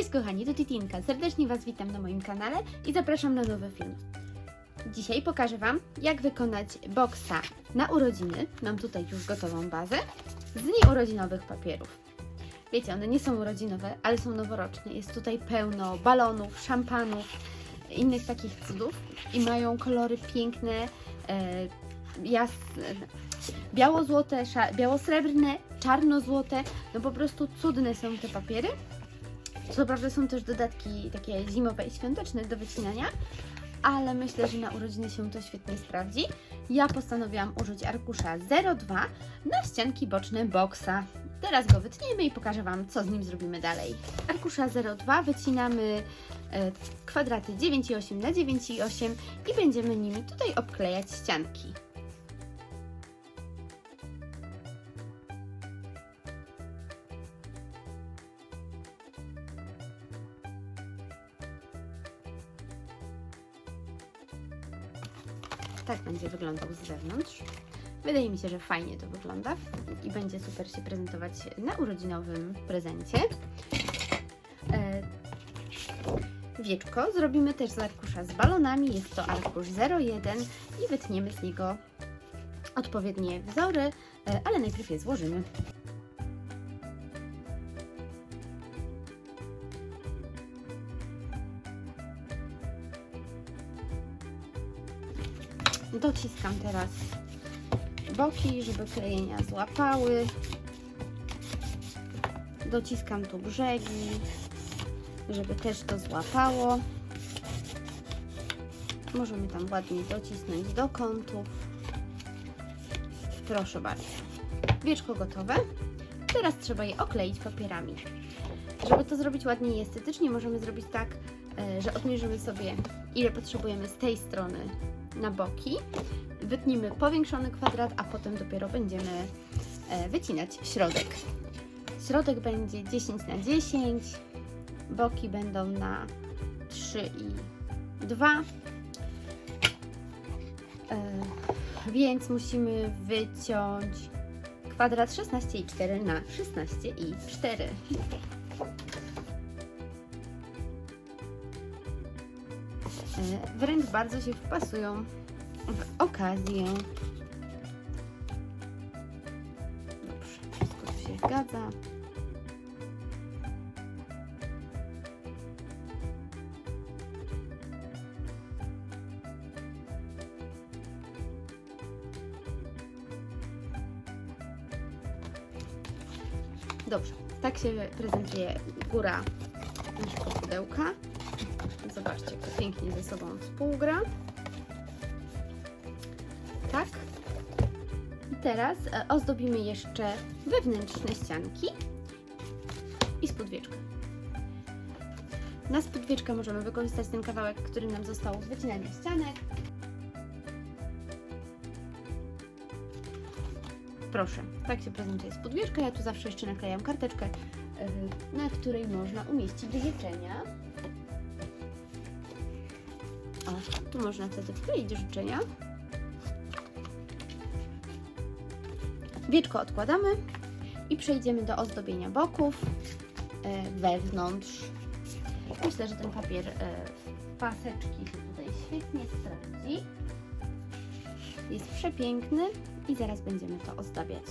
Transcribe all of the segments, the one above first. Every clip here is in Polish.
Cześć kochani, to Titinka. Serdecznie Was witam na moim kanale i zapraszam na nowy film. Dzisiaj pokażę Wam, jak wykonać boksa na urodziny. Mam tutaj już gotową bazę z nieurodzinowych papierów. Wiecie, one nie są urodzinowe, ale są noworoczne. Jest tutaj pełno balonów, szampanów, innych takich cudów i mają kolory piękne, e, jas, biało-złote, biało-srebrne, czarno-złote. No po prostu cudne są te papiery. Co prawda są też dodatki takie zimowe i świąteczne do wycinania, ale myślę, że na urodziny się to świetnie sprawdzi. Ja postanowiłam użyć arkusza 02 na ścianki boczne boksa. Teraz go wytniemy i pokażę Wam, co z nim zrobimy dalej. Arkusza 02 wycinamy e, kwadraty 9,8 na 9,8 i będziemy nimi tutaj obklejać ścianki. Będzie wyglądał z zewnątrz. Wydaje mi się, że fajnie to wygląda i będzie super się prezentować na urodzinowym prezencie. E, Wieczko zrobimy też z arkusza z balonami. Jest to arkusz 01 i wytniemy z niego odpowiednie wzory, e, ale najpierw je złożymy. Dociskam teraz boki, żeby klejenia złapały. Dociskam tu brzegi, żeby też to złapało. Możemy tam ładnie docisnąć do kątów. Proszę bardzo. Wieczko gotowe. Teraz trzeba je okleić papierami. Żeby to zrobić ładnie i estetycznie, możemy zrobić tak, e, że odmierzymy sobie, ile potrzebujemy z tej strony na boki. Wytnimy powiększony kwadrat, a potem dopiero będziemy e, wycinać środek. Środek będzie 10 na 10, boki będą na 3 i 2. E, Więc musimy wyciąć kwadrat 16,4 na 16,4. E, Wręcz bardzo się wpasują w okazję. Dobrze, wszystko tu się zgadza. Dobrze, tak się prezentuje góra naszego pudełka. Zobaczcie, jak to pięknie ze sobą współgra. Tak. I teraz e, ozdobimy jeszcze wewnętrzne ścianki i spódwieczkę. Na spódwieczkę możemy wykorzystać ten kawałek, który nam został z wycinania ścianek. Proszę, tak się prezentuje spódwieczka. Ja tu zawsze jeszcze naklejam karteczkę, e, na której można umieścić życzenia. Tu można wtedy wkleić życzenia. Wieczko odkładamy i przejdziemy do ozdobienia boków e, wewnątrz. Myślę, że ten papier e, paseczki się tutaj świetnie sprawdzi. Jest przepiękny i zaraz będziemy to ozdabiać.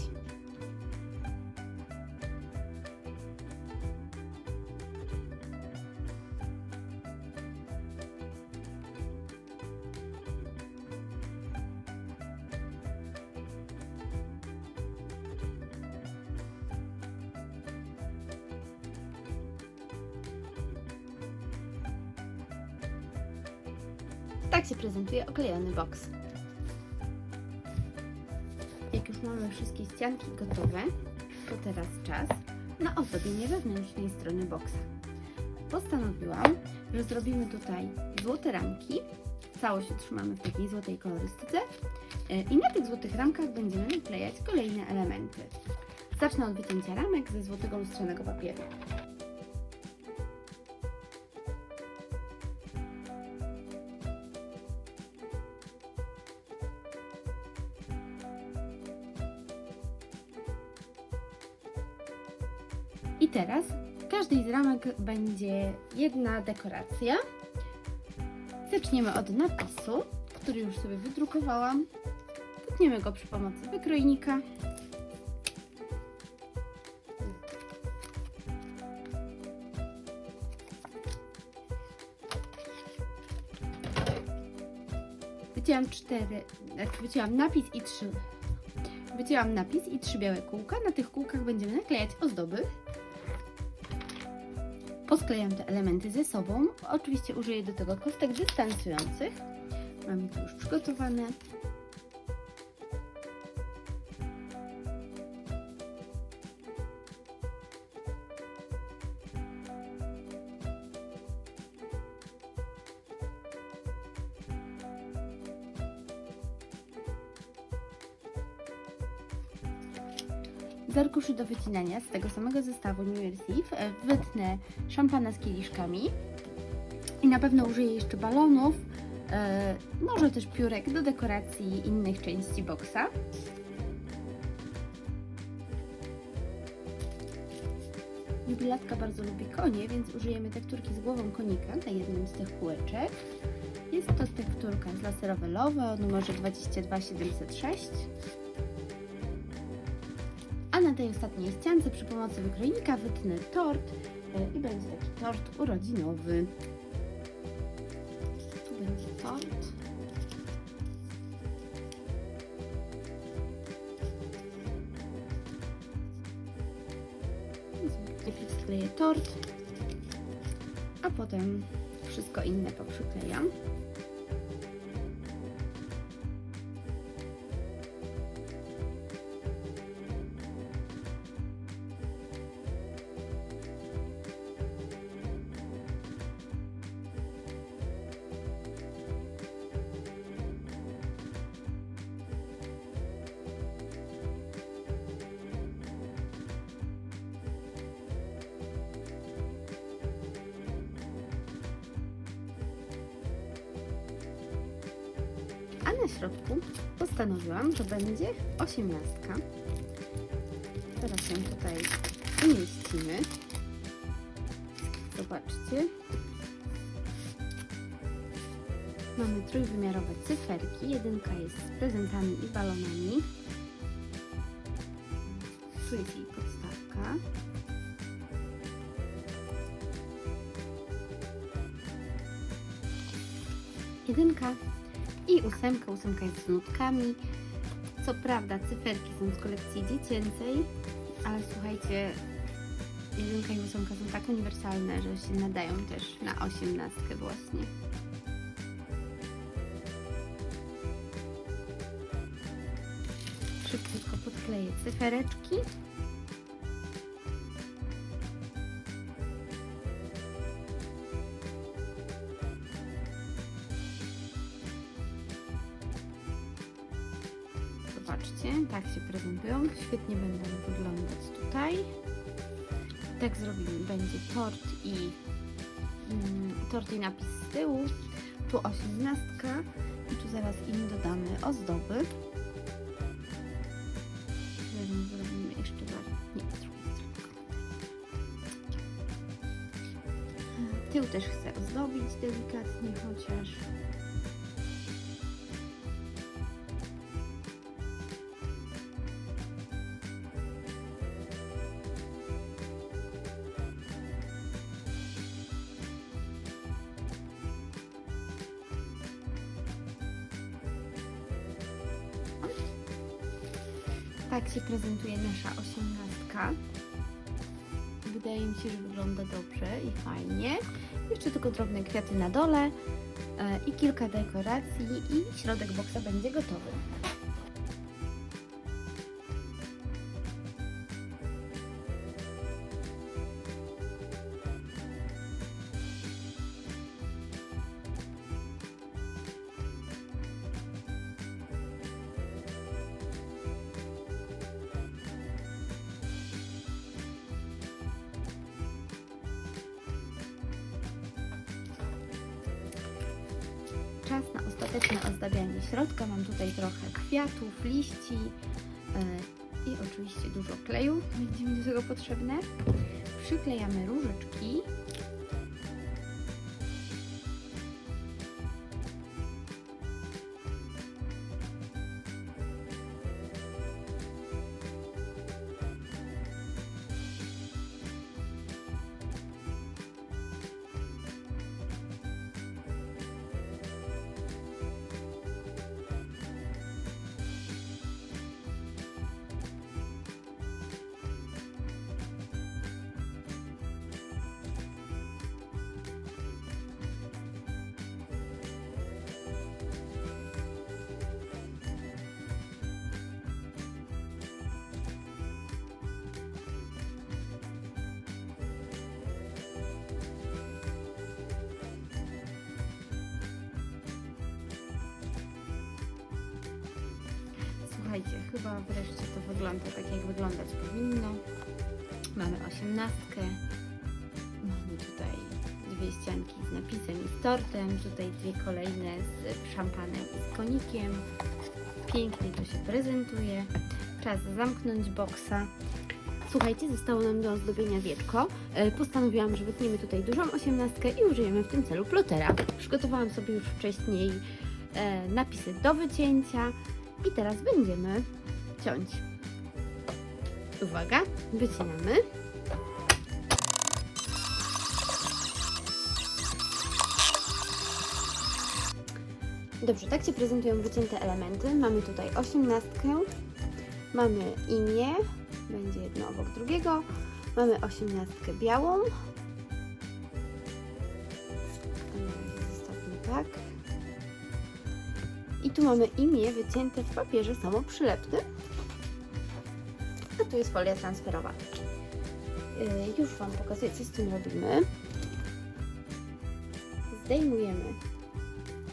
Tak się prezentuje oklejony boks. Jak już mamy wszystkie ścianki gotowe, to teraz czas na ozdobienie wewnętrznej strony boksa. Postanowiłam, że zrobimy tutaj złote ramki. Całość utrzymamy w takiej złotej kolorystyce e, i na tych złotych ramkach będziemy naklejać kolejne elementy. Zacznę od wycięcia ramek ze złotego lustrzanego papieru. Będzie jedna dekoracja. Zaczniemy od napisu, który już sobie wydrukowałam. Wytniemy go przy pomocy wykrojnika. Wycięłam cztery, znaczy wycięłam napis i trzy. Wycięłam napis i trzy białe kółka. Na tych kółkach będziemy naklejać ozdoby. Posklejam te elementy ze sobą. Oczywiście użyję do tego kostek dystansujących. Mam je tu już przygotowane. Z arkuszy do wycinania z tego samego zestawu New Year's Eve e, wytnę szampana z kieliszkami i na pewno użyję jeszcze balonów, e, może też piórek do dekoracji innych części boksa. Jubilatka bardzo lubi konie, więc użyjemy tekturki z głową konika na jednym z tych kółeczek. Jest to tekturka z laserowe o numerze 22706. A na tej ostatniej ściance przy pomocy wykrojnika wytnę tort e, i będzie taki tort urodzinowy. Tu będzie tort. Najpierw skleję tort, a potem wszystko inne poprzyklejam. Środku postanowiłam, że będzie osiemnastka. Teraz ją tutaj umieścimy. Zobaczcie. Mamy trójwymiarowe cyferki. Jedynka jest z prezentami i balonami. Tu jest jej podstawka. Jedynka i ósemka. Ósemka jest z nutkami. Co prawda cyferki są z kolekcji dziecięcej, ale słuchajcie, jedynka i ósemka są tak uniwersalne, że się nadają też na osiemnastkę właśnie. Szybciutko podkleję cyfereczki. Się prezentują. Świetnie będą wyglądać tutaj. Tak zrobimy. Będzie tort i mm, tort i napis z tyłu. Tu osiemnastka i tu zaraz im dodamy ozdoby. Zrobimy jeszcze bardziej. Nie. Tył też chcę ozdobić delikatnie chociaż. Tak się prezentuje nasza osiemnastka. Wydaje mi się, że wygląda dobrze i fajnie. Jeszcze tylko drobne kwiaty na dole e, i kilka dekoracji i środek boksa będzie gotowy. Czas na ostateczne ozdabianie środka. Mam tutaj trochę kwiatów, liści e, i oczywiście dużo kleju będzie mi do tego potrzebne. przyklejamy różyczki. Chyba wreszcie to wygląda tak, jak wyglądać powinno. Mamy osiemnastkę. Mamy tutaj dwie ścianki z napisem i z tortem. Tutaj dwie kolejne z szampanem i z konikiem. Pięknie to się prezentuje. Czas zamknąć boksa. Słuchajcie, zostało nam do ozdobienia wieczko. E, Postanowiłam, że wytniemy tutaj dużą osiemnastkę i użyjemy w tym celu plotera. Przygotowałam sobie już wcześniej e, napisy do wycięcia. I teraz będziemy ciąć. Uwaga, wycinamy. Dobrze, tak się prezentują wycięte elementy. Mamy tutaj osiemnastkę, mamy imię, będzie jedno obok drugiego. Mamy osiemnastkę białą. Zostawmy tak. I tu mamy imię wycięte w papierze samoprzylepnym. Tu jest folia transferowa. Yy, już Wam pokazuję, co z tym robimy. Zdejmujemy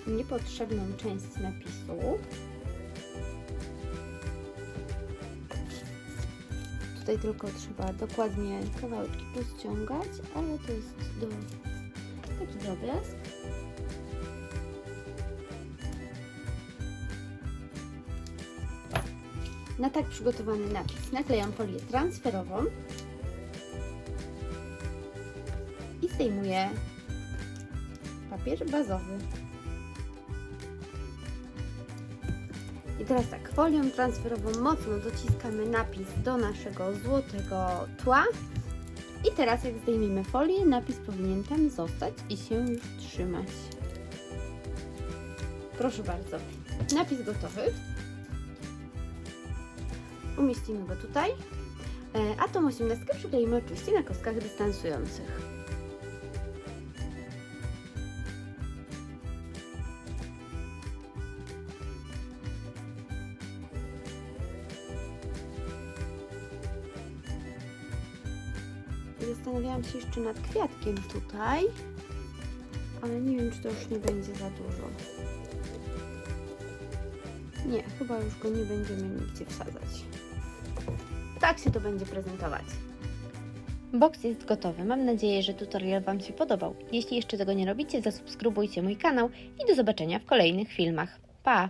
niepotrzebną część napisu. Tutaj tylko trzeba dokładnie kawałeczki pościągać, ale to jest do taki drobiazg. Na tak przygotowany napis naklejam folię transferową i zdejmuję papier bazowy. I teraz tak, folią transferową mocno dociskamy napis do naszego złotego tła. I teraz jak zdejmiemy folię, napis powinien tam zostać i się już trzymać. Proszę bardzo, napis gotowy umieścimy go tutaj, e, a tą osiemnastkę przykleimy oczywiście na kostkach dystansujących. Zastanawiałam się jeszcze nad kwiatkiem tutaj, ale nie wiem, czy to już nie będzie za dużo. Nie, chyba już go nie będziemy nigdzie wsadzać. Tak się to będzie prezentować. Box jest gotowy. Mam nadzieję, że tutorial Wam się podobał. Jeśli jeszcze tego nie robicie, zasubskrybujcie mój kanał i do zobaczenia w kolejnych filmach. Pa!